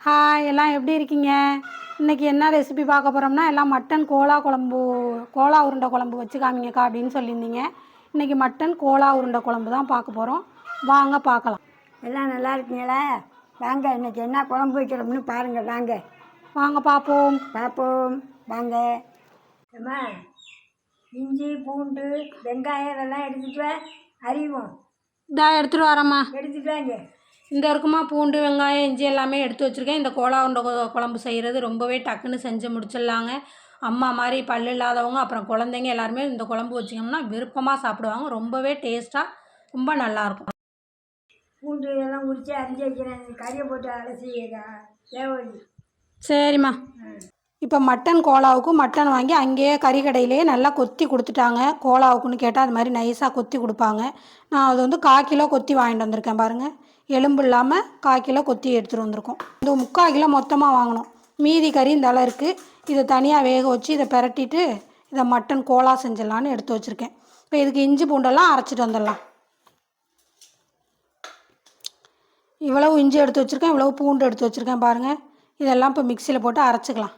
Hi எல்லாம் எப்படி இருக்கீங்க? இன்றைக்கி என்ன ரெசிபி பார்க்க போகிறோம்னா எல்லாம் மட்டன் கோலா குழம்பு கோலா உருண்டை குழம்பு வச்சு காமிங்கக்கா அப்படின்னு சொல்லியிருந்தீங்க. இன்றைக்கி மட்டன் கோலா உருண்டை குழம்பு தான் பார்க்க போகிறோம் வாங்க பார்க்கலாம். எல்லாம் நல்லா இருக்கீங்களா? வாங்க இன்னைக்கு என்ன குழம்பு வைக்கிறோம்னு பாருங்க வாங்க. வாங்க பார்ப்போம். பார்ப்போம் வாங்க. அம்மா இஞ்சி பூண்டு வெங்காயம் இதெல்லாம் எடுத்துட்டு வா அறிவோம் இதா எடுத்துகிட்டு வரேம்மா. எடுத்துட்டு வாங்க. இந்த இருக்குமா பூண்டு வெங்காயம் இஞ்சி எல்லாமே எடுத்து வச்சுருக்கேன். இந்த கோலா உருண்டை குழம்பு செய்கிறது ரொம்பவே டக்குன்னு செஞ்சு முடிச்சிடலாங்க. அம்மா மாதிரி பல்லு இல்லாதவங்க அப்புறம் குழந்தைங்க எல்லாருமே இந்த குழம்பு வச்சிங்கன்னா விருப்பமாக சாப்பிடுவாங்க. ரொம்பவே டேஸ்ட்டாக ரொம்ப நல்லாயிருக்கும் பூண்டு இதெல்லாம் உரிச்சு அரிஞ்சு வைக்கிறேன் கறியை போட்டு அலசி சரிம்மா. இப்போ மட்டன் கோலாவுக்கு மட்டன் வாங்கி அங்கேயே கறிக்கடையிலேயே நல்லா கொத்தி கொடுத்துட்டாங்க. கோலாவுக்குன்னு கேட்டால் அது மாதிரி நைஸாக கொத்தி கொடுப்பாங்க. நான் அது வந்து கால் கிலோ கொத்தி வாங்கிட்டு வந்திருக்கேன் பாருங்கள் எலும்பு இல்லாமல் கால் கிலோ கொத்தி எடுத்துகிட்டு வந்திருக்கோம். இந்த முக்கால் கிலோ மொத்தமாக வாங்கினோம் மீதி கறி இந்த அளவு இருக்குது இதை தனியாக வேக வச்சு இதை பிரட்டிட்டு இதை மட்டன் கோலா செஞ்சிடலான்னு எடுத்து வச்சுருக்கேன். இப்போ இதுக்கு இஞ்சி பூண்டெல்லாம் அரைச்சிட்டு வந்துடலாம். இவ்வளவு இஞ்சி எடுத்து வச்சுருக்கேன். இவ்வளவு பூண்டு எடுத்து வச்சுருக்கேன் பாருங்கள் இதெல்லாம் இப்போ மிக்சியில் போட்டு அரைச்சிக்கலாம்.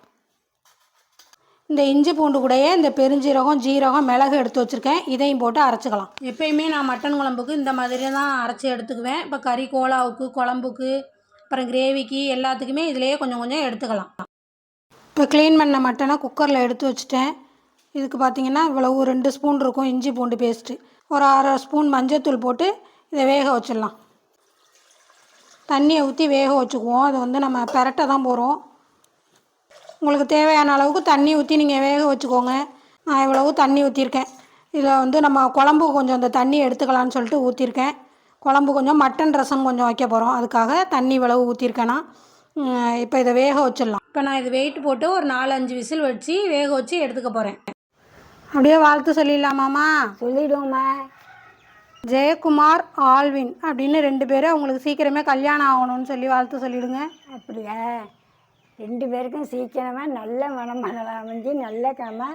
இந்த இஞ்சி பூண்டு கூடயே இந்த பெருஞ்சீரகம் ஜீரகம் மிளகு எடுத்து வச்சுருக்கேன். இதையும் போட்டு அரைச்சிக்கலாம். எப்பயுமே நான் மட்டன் குழம்புக்கு இந்த மாதிரி தான் அரைச்சி எடுத்துக்குவேன். இப்போ கறி கோலாவுக்கு குழம்புக்கு அப்புறம் கிரேவிக்கு எல்லாத்துக்குமே இதிலேயே கொஞ்சம் கொஞ்சம் எடுத்துக்கலாம். இப்போ க்ளீன் பண்ண மட்டனை குக்கரில் எடுத்து வச்சுட்டேன். இதுக்கு பார்த்தீங்கன்னா இவ்வளவு ரெண்டு ஸ்பூன் இருக்கும் இஞ்சி பூண்டு பேஸ்ட்டு ஒரு அரை ஸ்பூன் மஞ்சத்தூள் போட்டு இதை வேக வச்சிடலாம். தண்ணியை ஊற்றி வேக வச்சுக்குவோம். அது வந்து நம்ம பெரட்ட தான் போகிறோம் உங்களுக்கு தேவையான அளவுக்கு தண்ணி ஊற்றி நீங்கள் வேக வச்சுக்கோங்க. நான் இவ்வளவு தண்ணி ஊற்றிருக்கேன் இதில் வந்து நம்ம குழம்பு கொஞ்சம் அந்த தண்ணி எடுத்துக்கலாம்னு சொல்லிட்டு ஊற்றிருக்கேன் குழம்பு கொஞ்சம் மட்டன் ரசம் கொஞ்சம் வைக்க போகிறோம் அதுக்காக தண்ணி இவ்வளவு ஊற்றிருக்கேன்னா இப்போ இதை வேக வச்சிடலாம். இப்போ நான் இது வெயிட் போட்டு ஒரு நாலு அஞ்சு விசில் வச்சு வேக வச்சு எடுத்துக்க போகிறேன் அப்படியே வாழ்த்து சொல்லிடலாமாம்மா சொல்லிடுவோம்மா. ஜெயக்குமார் ஆல்வின் அப்படின்னு ரெண்டு பேரும் அவங்களுக்கு சீக்கிரமே கல்யாணம் ஆகணும்னு சொல்லி வாழ்த்து சொல்லிடுங்க. அப்படியா? ரெண்டு பேருக்கும் சீக்கிரமாக நல்ல மனமனலாம் அமைஞ்சு நல்ல கம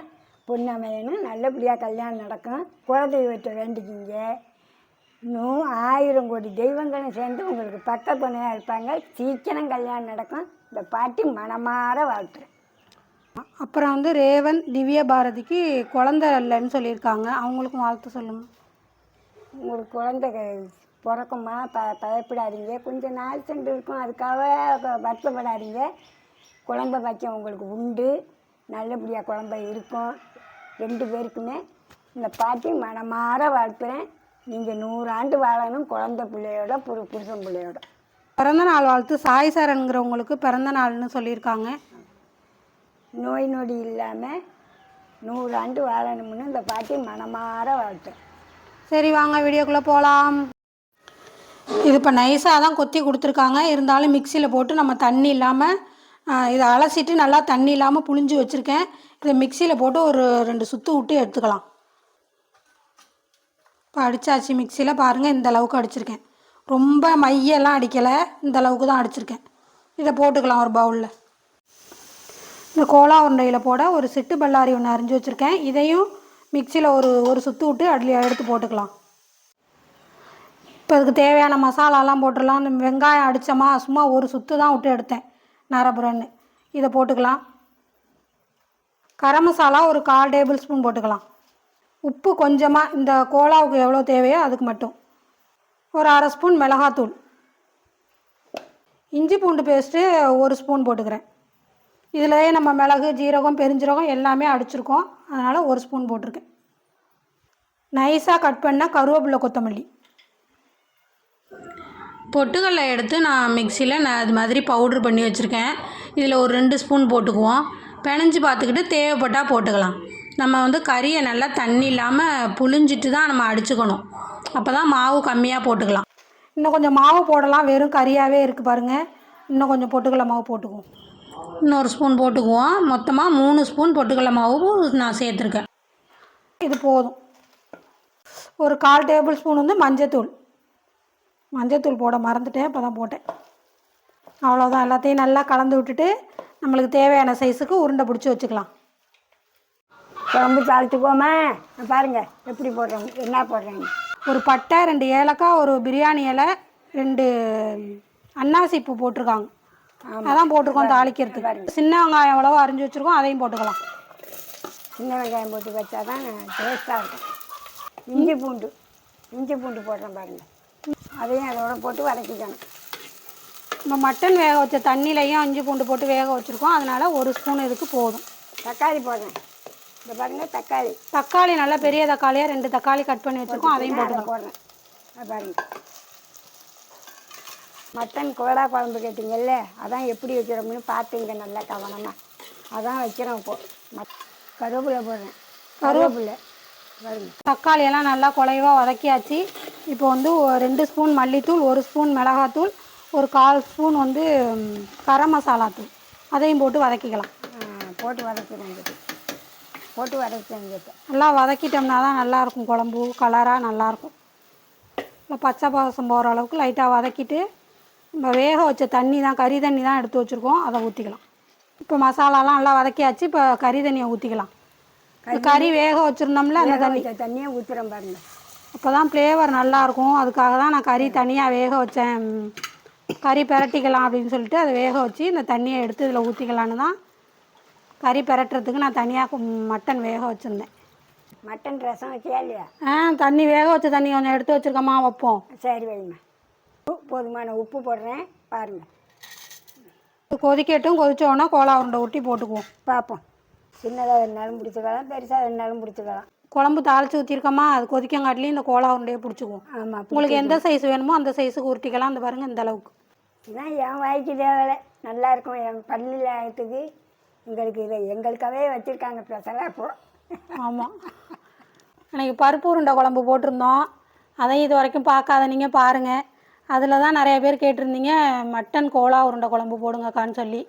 பொண்ணு அமையணும். நல்லபடியாக கல்யாணம் நடக்கும். குலதெய்வத்தை வேண்டிக்கிங்க. இன்னும் ஆயிரம் கோடி தெய்வங்களும் சேர்ந்து உங்களுக்கு பக்க துணையாக இருப்பாங்க. சீக்கிரம் கல்யாணம் நடக்கும். இந்த பாட்டி மனமாற வாழ்த்துறேன் அப்புறம் வந்து ரேவன் திவ்ய பாரதிக்கு குழந்தை இல்லைன்னு சொல்லியிருக்காங்க. அவங்களுக்கும் வாழ்த்து சொல்லுங்கள் உங்களுக்கு குழந்தை பிறக்குமா? ப பயப்படாதீங்க. கொஞ்சம் நாள் சென்று இருக்கும். அதுக்காக வருத்தப்படாதீங்க. குழந்தை பாக்கியம் உங்களுக்கு உண்டு. நல்லபடியாக குழந்தை இருக்கும். ரெண்டு பேருக்குமே இந்த பாட்டி மனமாற வாழ்த்துறேன். நீங்கள் நூறாண்டு வாழணும் குழந்தை பிள்ளையோட புரு புருஷன் பிள்ளையோட. பிறந்த நாள் வாழ்த்து. சாய் சாரன்கிறவங்களுக்கு பிறந்த நாள்னு சொல்லியிருக்காங்க. நோய் நொடி இல்லாமல் நூறாண்டு வாழணும்னு இந்த பாட்டி மனமாற வாழ்த்துறேன் சரி வாங்க வீடியோக்குள்ளே போகலாம் இது இப்போ நைஸாக தான் கொத்தி கொடுத்துருக்காங்க. இருந்தாலும் மிக்சியில் போட்டு நம்ம தண்ணி இல்லாமல் இதை அலசிட்டு நல்லா தண்ணி இல்லாமல் புழிஞ்சு வச்சுருக்கேன். இதை மிக்சியில் போட்டு ஒரு ரெண்டு சுற்று விட்டு எடுத்துக்கலாம். இப்போ அடித்தாச்சு மிக்சியில் பாருங்கள் இந்த அளவுக்கு அடிச்சிருக்கேன். ரொம்ப மையெல்லாம் அடிக்கலை இந்த அளவுக்கு தான் அடிச்சிருக்கேன். இதை போட்டுக்கலாம் ஒரு பவுலில் இந்த கோலா உருண்டையில் போட ஒரு சிட்டு பல்லாரி ஒன்று அரிஞ்சு வச்சுருக்கேன். இதையும் மிக்சியில் ஒரு ஒரு சுற்று விட்டு அதில் எடுத்து போட்டுக்கலாம். இப்போ அதுக்கு தேவையான மசாலாலாம் போட்டுடலாம். இந்த வெங்காயம் அடித்தோமா சும்மா ஒரு சுற்று தான் விட்டு எடுத்தேன். நரபுரன்னு. இதை போட்டுக்கலாம். கரம் மசாலா ஒரு கால் டேபிள் ஸ்பூன் போட்டுக்கலாம். உப்பு கொஞ்சமாக இந்த கோலாவுக்கு எவ்வளோ தேவையோ அதுக்கு மட்டும். ஒரு அரை ஸ்பூன் மிளகாத்தூள். இஞ்சி பூண்டு பேஸ்ட்டு ஒரு ஸ்பூன் போட்டுக்கிறேன். இதிலேயே நம்ம மிளகு ஜீரகம் பெருஞ்சீரகம் எல்லாமே அடிச்சிருக்கோம். அதனால் ஒரு ஸ்பூன் போட்டிருக்கேன். நைஸாக கட் பண்ணால் கருவேப்பிலை கொத்தமல்லி. பொட்டுக்கடலை எடுத்து நான் மிக்சியில் நான் அது மாதிரி பவுட்ரு பண்ணி வச்சுருக்கேன். இதில் ஒரு ரெண்டு ஸ்பூன் போட்டுக்குவோம். பிணைஞ்சு பார்த்துக்கிட்டு தேவைப்பட்டால் போட்டுக்கலாம். நம்ம வந்து கறியை நல்லா தண்ணி இல்லாமல் புழிஞ்சிட்டு தான் நம்ம அடிச்சுக்கணும். அப்போ தான் மாவு கம்மியாக போட்டுக்கலாம். இன்னும் கொஞ்சம் மாவு போடலாம். வெறும் கறியாகவே இருக்குது பாருங்கள் இன்னும் கொஞ்சம் பொட்டுக்கடலை மாவு போட்டுக்குவோம். இன்னொரு ஸ்பூன் போட்டுக்குவோம். மொத்தமாக மூணு ஸ்பூன் பொட்டுக்கடலை மாவு நான் சேர்த்துருக்கேன். இது போதும். ஒரு கால் டேபிள் ஸ்பூன் வந்து மஞ்சத்தூள். மஞ்சத்தூள் போட மறந்துட்டேன் இப்போ தான் போட்டேன். அவ்வளோதான் எல்லாத்தையும் நல்லா கலந்து விட்டுட்டு நம்மளுக்கு தேவையான சைஸுக்கு உருண்டை பிடிச்சி வச்சுக்கலாம். குழம்பு தாளிச்சுக்கோமா பாருங்க எப்படி போடுறேங்க என்ன போடுறேங்க. ஒரு பட்டை ரெண்டு ஏலக்காய் ஒரு பிரியாணி இலை ரெண்டு அன்னாசி பூ போட்டிருக்காங்க. அதான் போட்டிருக்கோம் தாளிக்கிறதுக்கு. சின்ன வெங்காயம் எவ்வளவோ அரிஞ்சு வச்சுருக்கோம் அதையும் போட்டுக்கலாம். சின்ன வெங்காயம் போட்டு வச்சா தான் டேஸ்ட்டாக இருக்கும். இஞ்சி பூண்டு இஞ்சி பூண்டு போடுறேன் பாருங்கள் அதையும் அதோட போட்டு வதக்கிக்கணும். நம்ம மட்டன் வேக வச்ச தண்ணியிலையும் இஞ்சி பூண்டு போட்டு வேக வச்சுருக்கோம். அதனால் ஒரு ஸ்பூன் இதுக்கு போதும். தக்காளி போடுறேன். இந்த பாருங்கள் தக்காளி. தக்காளி நல்லா பெரிய தக்காளியாக ரெண்டு தக்காளி கட் பண்ணி வச்சுருக்கோம். அதையும் அதை போட்டுக்கலாம். போடுறேன். அது பாருங்க. மட்டன் கோலா குழம்பு கேட்டிங்கல்ல அதான் எப்படி வைக்கிறோம்னு பார்த்துங்க நல்லா கவனமாக அதான் வைக்கிறோம் இப்போ. மத் கருவேப்பிலை போடுறேன். கருவேப்பிலை. பாருங்க. தக்காளி எல்லாம் நல்லா குலைவாக வதக்கியாச்சு. இப்போ வந்து ரெண்டு ஸ்பூன் மல்லித்தூள் ஒரு ஸ்பூன் மிளகாத்தூள் ஒரு கால் ஸ்பூன் வந்து கரம் மசாலா தூள். அதையும் போட்டு வதக்கிக்கலாம். போட்டு வதக்கிறேன் இதுக்கு போட்டு இப்போ நல்லா வதக்கிட்டோம்னா தான் நல்லாயிருக்கும் குழம்பு கலராக நல்லாயிருக்கும். இல்லை பச்சை பாசம் போகிற அளவுக்கு லைட்டாக வதக்கிட்டு நம்ம வேக வச்ச தண்ணி தான் கறி தண்ணி தான் எடுத்து வச்சுருக்கோம். அதை ஊற்றிக்கலாம் இப்போ மசாலாலாம் நல்லா வதக்கியாச்சு இப்போ கறி தண்ணியை ஊற்றிக்கலாம் கறி வேக வச்சுருந்தோம்ல அந்த தண்ணி. தண்ணியை ஊற்றுறேன் பாருங்க. அப்போ தான் ஃப்ளேவர் நல்லாயிருக்கும் அதுக்காக தான் நான் கறி தனியாக வேக வச்சேன். கறி பிரட்டிக்கலாம் அப்படின்னு சொல்லிட்டு அதை வேக வச்சு இந்த தண்ணியை எடுத்து இதில் ஊற்றிக்கலான்னு தான் கறி பிரட்டுறதுக்கு நான் தனியாக மட்டன் வேக வச்சுருந்தேன். மட்டன் ரசம் வச்சியா இல்லையா? ஆ தண்ணி வேக வச்ச தண்ணி கொஞ்சம் எடுத்து வச்சுருக்கோமா வைப்போம். சரி வைம்மா. போதுமான உப்பு போடுறேன் பாருங்கள் கொதிக்கட்டும் கொதிச்சோன்னா கோலா உருண்டை ஊட்டி போட்டுக்குவோம். பார்ப்போம். சின்னதாக வேணாலும் பிடிச்சிக்கலாம் பெருசாக வேணாலும் பிடிச்சிக்கலாம் குழம்பு தாளித்து ஊற்றிருக்கோமா அது கொதிக்கங்காட்டிலையும் இந்த கோலா உருண்டையை பிடிச்சிக்குவோம். ஆமாம் உங்களுக்கு எந்த சைஸ் வேணுமோ அந்த சைஸுக்கு உருட்டிக்கலாம். அந்த பாருங்க இந்த அளவுக்கு. இதுதான் என் வாய்க்கு தேவை நல்லா இருக்கும். என் பள்ளியில் ஆயிட்டுக்கு எங்களுக்கு இதை எங்களுக்காகவே வச்சுருக்காங்க. ஸ்பெஷலாக இப்போ ஆமாம் அன்றைக்கி பருப்பு உருண்டை குழம்பு போட்டிருந்தோம். அதையும் இது வரைக்கும் பார்க்காத நீங்கள் பாருங்கள் அதில் தான் நிறைய பேர் கேட்டிருந்தீங்க மட்டன் கோலா உருண்டை குழம்பு போடுங்கக்கான்னு சொல்லி.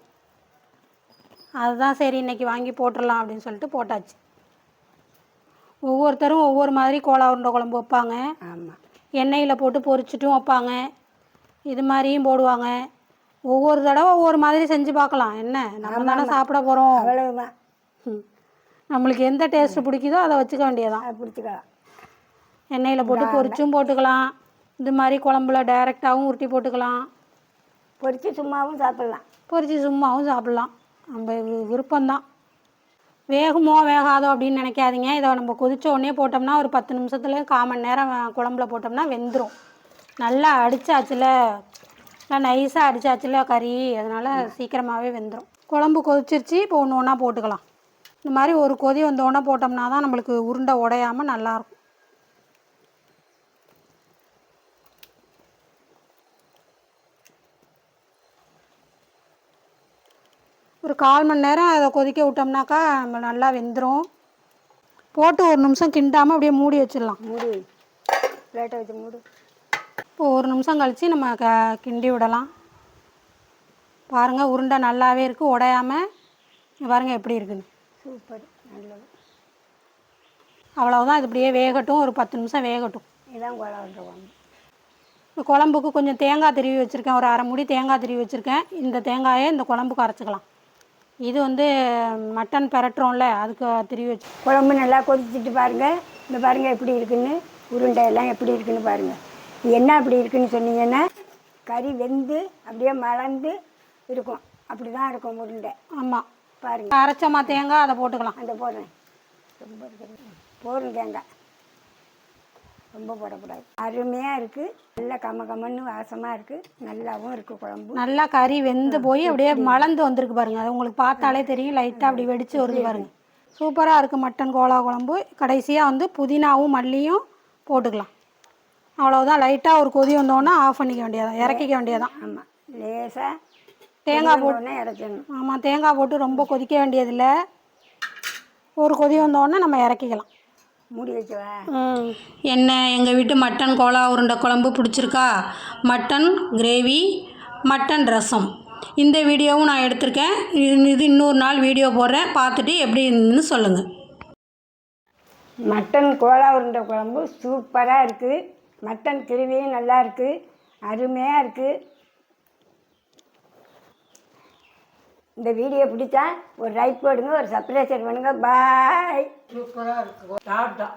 அதுதான் சரி இன்னைக்கு வாங்கி போட்டுடலாம் அப்படின்னு சொல்லிட்டு போட்டாச்சு. ஒவ்வொருத்தரும் ஒவ்வொரு மாதிரி கோலா உருண்டை குழம்பு வைப்பாங்க. ஆமாம் எண்ணெயில் போட்டு பொரிச்சிட்டும் வைப்பாங்க. இது மாதிரியும் போடுவாங்க. ஒவ்வொரு தடவை ஒவ்வொரு மாதிரி செஞ்சு பார்க்கலாம். என்ன? நம்ம தானே சாப்பிட போகிறோம் அவ்வளவுதான். நம்மளுக்கு எந்த டேஸ்ட் பிடிக்குதோ அதை வச்சுக்க வேண்டியதான் பிடிச்சிக்கலாம். எண்ணெயில் போட்டு பொரிச்சும் போட்டுக்கலாம். இது மாதிரி குழம்புல டைரெக்டாகவும் உருட்டி போட்டுக்கலாம். பொரிச்சு சும்மாவும் சாப்பிட்லாம். பொரிச்சு சும்மாவும் சாப்பிட்லாம். நம்ம விருப்பம்தான். வேகுமோ வேகாதோ அப்படின்னு நினைக்காதீங்க. இதை நம்ம கொதிச்ச உடனே போட்டோம்னா ஒரு பத்து நிமிஷத்துல கால் மணி நேரம் குழம்புல போட்டோம்னா வெந்துடும் நல்லா அடித்தாச்சுல நல்லா நைஸாக அடித்தாச்சுல கறி. அதனால் சீக்கிரமாகவே வெந்துடும் குழம்பு கொதிச்சிருச்சு இப்போ ஒன்று ஒன்றா போட்டுக்கலாம். இந்த மாதிரி ஒரு கொதி வந்தோடனே போட்டோம்னா தான் நம்மளுக்கு உருண்டை உடையாமல் நல்லாயிருக்கும் ஒரு கால் மணி நேரம் அதை கொதிக்க விட்டோம்னாக்கா நம்ம நல்லா வெந்துடும் போட்டு ஒரு நிமிஷம் கிண்டாமல் அப்படியே மூடி வச்சிடலாம். மூடி பிளேட்டை வச்சு மூடு. இப்போ ஒரு நிமிஷம் கழித்து நம்ம க கிண்டி விடலாம். பாருங்கள் உருண்டை நல்லாவே இருக்குது உடையாமல் பாருங்கள் எப்படி இருக்குன்னு. சூப்பர். நல்லது. அவ்வளவுதான். இது இப்படியே வேகட்டும். ஒரு பத்து நிமிஷம் வேகட்டும். இதான் குழம்பு. இந்த குழம்புக்கு கொஞ்சம் தேங்காய் திருவி வச்சுருக்கேன். ஒரு அரை முடி தேங்காய் திருவி வச்சுருக்கேன். இந்த தேங்காயை இந்த குழம்புக்கு அரைச்சிக்கலாம். இது வந்து மட்டன் பெரட்டுறோம்ல அதுக்கு திருவி வச்சு குழம்பு நல்லா கொதிச்சுட்டு பாருங்கள் இந்த பாருங்கள் எப்படி இருக்குன்னு உருண்டை எல்லாம் எப்படி இருக்குன்னு பாருங்கள் என்ன அப்படி இருக்குன்னு சொன்னீங்கன்னா கறி வெந்து அப்படியே மலர்ந்து இருக்கும். அப்படி தான் இருக்கும் உருண்டை. ஆமாம் பாருங்கள் அரைச்சமா தேங்காய் அதை போட்டுக்கலாம். அந்த போடுறேன். ரொம்ப போதும் தேங்காய். ரொம்ப போடக்கூடாது. அருமையாக இருக்குது நல்ல கம கமன்னு வாசமாக இருக்குது நல்லாவும் இருக்குது குழம்பு. நல்லா கறி வெந்து போய் அப்படியே மலர்ந்து வந்திருக்கு பாருங்க. அது உங்களுக்கு பார்த்தாலே தெரியும். லைட்டாக அப்படி வெடிச்சு வருது பாருங்க. சூப்பராக இருக்குது மட்டன் கோலா குழம்பு. கடைசியாக வந்து புதினாவும் மல்லியும் போட்டுக்கலாம். அவ்வளோதான் லைட்டாக ஒரு கொதி வந்தோடனே ஆஃப் பண்ணிக்க வேண்டியதான் இறக்கிக்க வேண்டியதான் ஆமாம் லேசாக தேங்காய் போட்டு இறக்கணும் ஆமாம் தேங்காய் போட்டு ரொம்ப கொதிக்க வேண்டியதில்லை. ஒரு கொதி வந்தோடனே நம்ம இறக்கிக்கலாம். மூடி வச்சவா என்ன எங்கள் வீட்டு மட்டன் கோலா உருண்டை குழம்பு பிடிச்சிருக்கா? மட்டன் கிரேவி மட்டன் ரசம். இந்த வீடியோவும் நான் எடுத்திருக்கேன். இது இது இன்னொரு நாள் வீடியோ போடுறேன். பார்த்துட்டு எப்படி இருந்துன்னு சொல்லுங்கள் மட்டன் கோலா உருண்டை குழம்பு சூப்பராக இருக்குது. மட்டன் கிருவியும் நல்லா இருக்குது. அருமையாக இருக்குது. இந்த வீடியோ பிடிச்சா ஒரு லைக் போடுங்க ஒரு சப்ஸ்கிரைப் பண்ணுங்க. பாய் சூப்பராக இருக்கும் டாட்டா